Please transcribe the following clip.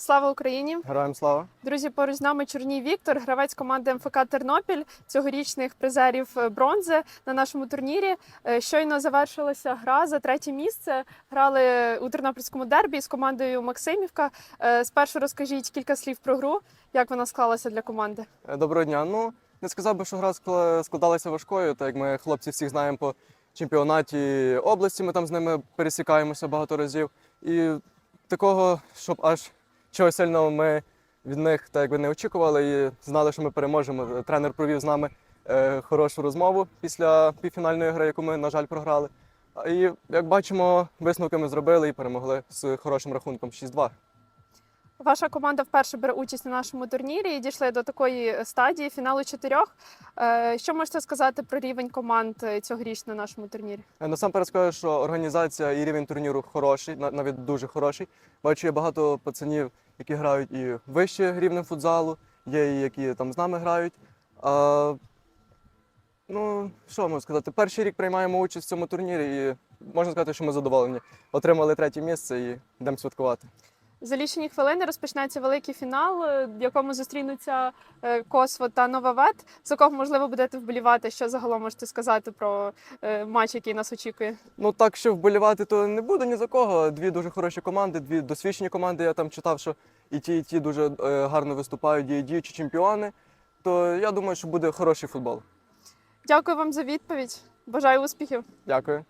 Слава Україні! Героям слава! Друзі, поруч з нами Чорній Віктор, гравець команди МФК Тернопіль, цьогорічних призерів е, бронзи на нашому турнірі. Е, Щойно завершилася гра за третє місце. Грали у тернопільському дербі з командою Максимівка. Е, Спершу розкажіть кілька слів про гру, як вона склалася для команди. Доброго дня. Ну, не сказав би, що гра скла- складалася важкою, так як ми хлопці всіх знаємо по чемпіонаті області, ми там з ними пересікаємося багато разів. І такого, щоб аж чогось сильного ми від них так якби не очікували і знали, що ми переможемо. Тренер провів з нами е, хорошу розмову після півфінальної гри, яку ми, на жаль, програли. І як бачимо, висновки ми зробили і перемогли з хорошим рахунком 6-2. Ваша команда вперше бере участь на нашому турнірі і дійшли до такої стадії фіналу чотирьох. Е, Що можете сказати про рівень команд е, цьогоріч на нашому турнірі? Е, Насамперед скажу, що організація і рівень турніру хороший, навіть дуже хороший. Бачу, є багато пацанів, які грають і вище рівнем футзалу, є і які там з нами грають. А, ну, що можу сказати, перший рік приймаємо участь в цьому турнірі і можна сказати, що ми задоволені. Отримали третє місце і йдемо святкувати. За лічені хвилини розпочнеться великий фінал, е, в якому зустрінуться е, Косво та Новавет. За кого можливо будете вболівати? Що загалом можете сказати про е, матч, який нас очікує? Ну так що вболівати, то не буду ні за кого. Дві дуже хороші команди, дві досвідчені команди. Я там читав, що і ті, і ті дуже гарно виступають, є діючі чемпіони. То я думаю, що буде хороший футбол. Дякую вам за відповідь. Бажаю успіхів. Дякую.